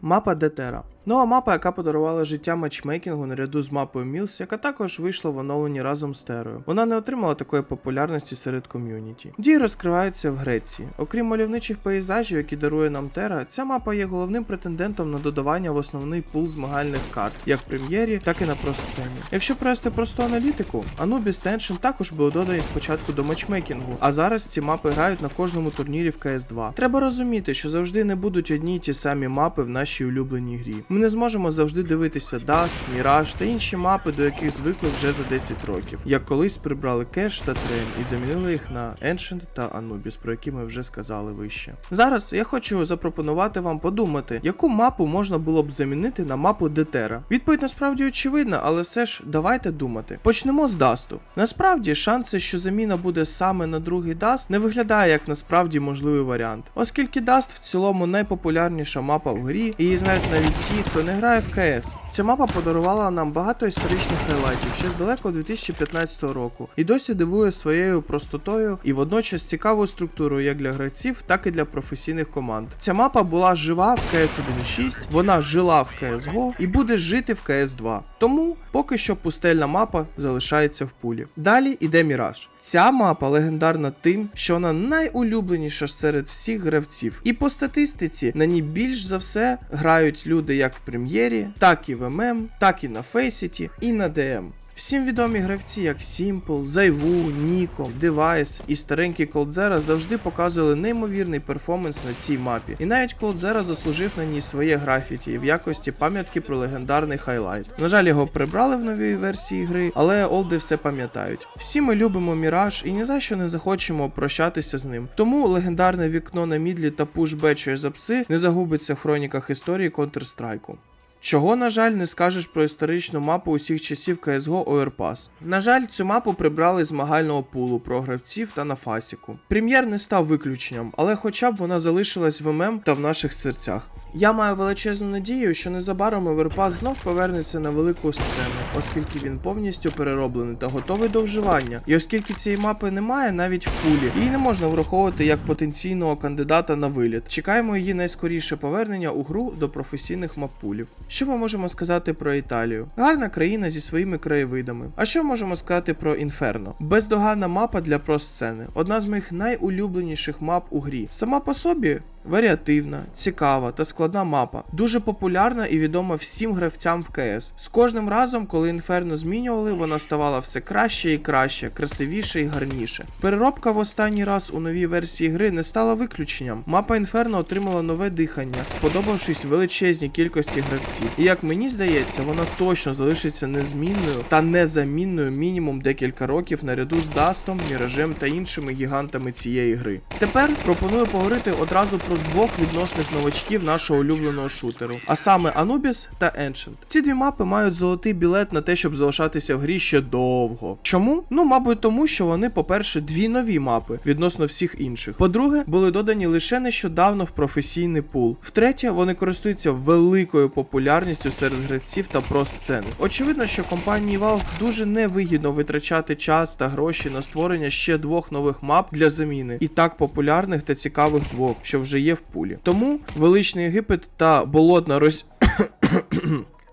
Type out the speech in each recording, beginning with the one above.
Мапа Детера. Нова мапа, яка подарувала життя матчмейкінгу наряду з мапою Мілс, яка також вийшла в оновленні разом з Терою. Вона не отримала такої популярності серед ком'юніті. Дії розкриваються в Греції. Окрім мальовничих пейзажів, які дарує нам Тера, ця мапа є головним претендентом на додавання в основний пул змагальних карт, як в прем'єрі, так і на просцені. Якщо провести просту аналітику, Anubis Ancient також були додані спочатку до матчмейкінгу, а зараз ці мапи грають на кожному турнірі в CS2. Треба розуміти, що завжди не будуть одні й ті самі мапи в нашій улюбленій грі. Ми не зможемо завжди дивитися Dust, Mirage та інші мапи, до яких звикли вже за 10 років, як колись прибрали Кеш та Трен і замінили їх на Ancient та Anubis, про які ми вже сказали вище. Зараз я хочу запропонувати вам подумати, яку мапу можна було б замінити на мапу Детера. Відповідь насправді очевидна, але все ж давайте думати. Почнемо з Дасту. Насправді, шанси, що заміна буде саме на другий Даст, не виглядає як насправді можливий варіант, оскільки Даст в цілому найпопулярніша мапа в грі, і її знають навіть ті, хто не грає в КС. Ця мапа подарувала нам багато історичних хайлайтів ще з далекого 2015 року, і досі дивує своєю простотою і водночас цікавою структурою як для гравців, так і для професійних команд. Ця мапа була жива в CS 1.6, вона жила в CSGO і буде жити в CS 2. Тому поки що пустельна мапа залишається в пулі. Далі іде Міраж. Ця мапа легендарна тим, що вона найулюбленіша серед всіх гравців. І по статистиці на ній більш за все грають люди як в прем'єрі, так і в ММ, так і на Фейсіті, і на ДМ. Всім відомі гравці, як Simple, Зайву, Ніко, Device і старенький Колдзера завжди показували неймовірний перформанс на цій мапі. І навіть Колдзера заслужив на ній своє графіті в якості пам'ятки про легендарний хайлайт. На жаль, його прибрали в новій версії гри, але олди все пам'ятають. Всі ми любимо Міраж і ні за що не захочемо прощатися з ним. Тому легендарне вікно на мідлі та пуш Б через апси не загубиться в хроніках історії Counter-Strike. Чого, на жаль, не скажеш про історичну мапу усіх часів CSGO Overpass. На жаль, цю мапу прибрали з змагального пулу про гравців та на фасіку. Прем'єр не став виключенням, але хоча б вона залишилась в ММ та в наших серцях. Я маю величезну надію, що незабаром Overpass знов повернеться на велику сцену, оскільки він повністю перероблений та готовий до вживання. І оскільки цієї мапи немає навіть в пулі, її не можна враховувати як потенційного кандидата на виліт. Чекаємо її найскоріше повернення у гру до професійних мапулів. Що ми можемо сказати про Італію? Гарна країна зі своїми краєвидами. А що можемо сказати про Інферно? Бездоганна мапа для просцени. Одна з моїх найулюбленіших мап у грі. Сама по собі варіативна, цікава та складна мапа. Дуже популярна і відома всім гравцям в КС. З кожним разом, коли Інферно змінювали, вона ставала все краще і краще, красивіше і гарніше. Переробка в останній раз у новій версії гри не стала виключенням. Мапа Інферно отримала нове дихання, сподобавшись величезній кількості гравців. І як мені здається, вона точно залишиться незмінною та незамінною мінімум декілька років наряду з Дастом, Міражем та іншими гігантами цієї гри. Тепер пропоную поговорити одразу про двох відносних новачків нашого улюбленого шутеру, а саме Anubis та Ancient. Ці дві мапи мають золотий білет на те, щоб залишатися в грі ще довго. Чому? Ну, мабуть, тому що вони, по-перше, дві нові мапи відносно всіх інших. По-друге, були додані лише нещодавно в професійний пул. Втретє, вони користуються великою популярністю серед гравців та про-сцени. Очевидно, що компанії Valve дуже невигідно витрачати час та гроші на створення ще двох нових мап для заміни і так популярних та цікавих двох, що вже є в пулі. Тому величний Єгипет та болотна Рось.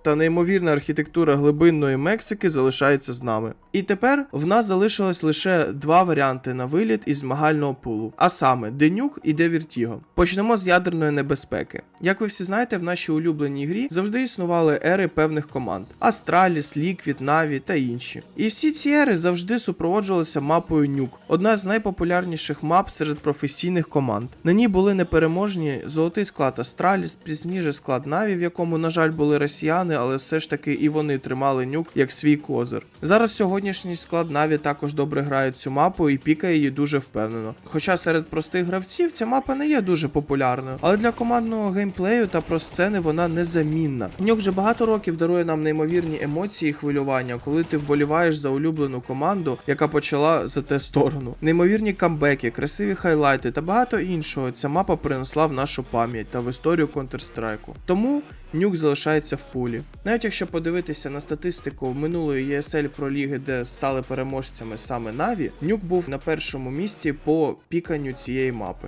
Та неймовірна архітектура глибинної Мексики залишається з нами. І тепер в нас залишилось лише два варіанти на виліт із змагального пулу, а саме Денюк і Девіртіго. Почнемо з ядерної небезпеки. Як ви всі знаєте, в нашій улюбленій грі завжди існували ери певних команд: Астраліс, Ліквід, Наві та інші. І всі ці ери завжди супроводжувалися мапою Нюк, одна з найпопулярніших мап серед професійних команд. На ній були непереможні золотий склад Астраліс, пізніше склад Наві, в якому, на жаль, були росіяни, але все ж таки і вони тримали нюк як свій козир. Зараз сьогоднішній склад Наві також добре грає цю мапу і пікає її дуже впевнено. Хоча серед простих гравців ця мапа не є дуже популярною, але для командного геймплею та про сцени вона незамінна. Нюк вже багато років дарує нам неймовірні емоції і хвилювання, коли ти вболіваєш за улюблену команду, яка почала за те сторону. Неймовірні камбеки, красиві хайлайти та багато іншого. Ця мапа принесла в нашу пам'ять та в історію Counter-Strike. Тому Нюк залишається в пулі. Навіть якщо подивитися на статистику минулої ESL про ліги, де стали переможцями саме Наві, Нюк був на першому місці по піканню цієї мапи.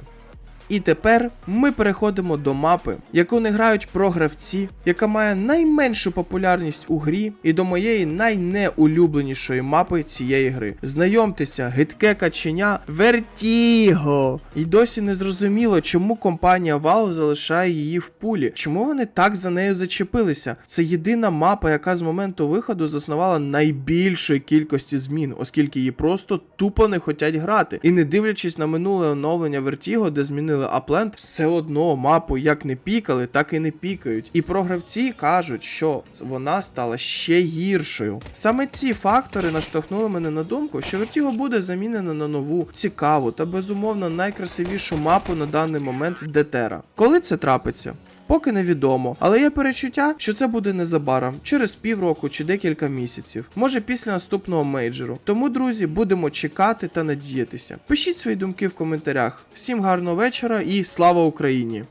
І тепер ми переходимо до мапи, яку не грають програвці, яка має найменшу популярність у грі, і до моєї найнеулюбленішої мапи цієї гри. Знайомтеся, гидке каченя Вертіго. І досі не зрозуміло, чому компанія Valve залишає її в пулі. Чому вони так за нею зачепилися? Це єдина мапа, яка з моменту виходу заснувала найбільшої кількості змін, оскільки її просто тупо не хотять грати. І не дивлячись на минуле оновлення Vertigo, де змінили Апленд, все одно мапу як не пікали, так і не пікають. І програвці кажуть, що вона стала ще гіршою. Саме ці фактори наштовхнули мене на думку, що Vertigo буде замінена на нову, цікаву та безумовно найкрасивішу мапу на даний момент Детера. Коли це трапиться? Поки невідомо, але є перечуття, що це буде незабаром, через півроку чи декілька місяців, може після наступного мейджору. Тому, друзі, будемо чекати та надіятися. Пишіть свої думки в коментарях. Всім гарного вечора і слава Україні!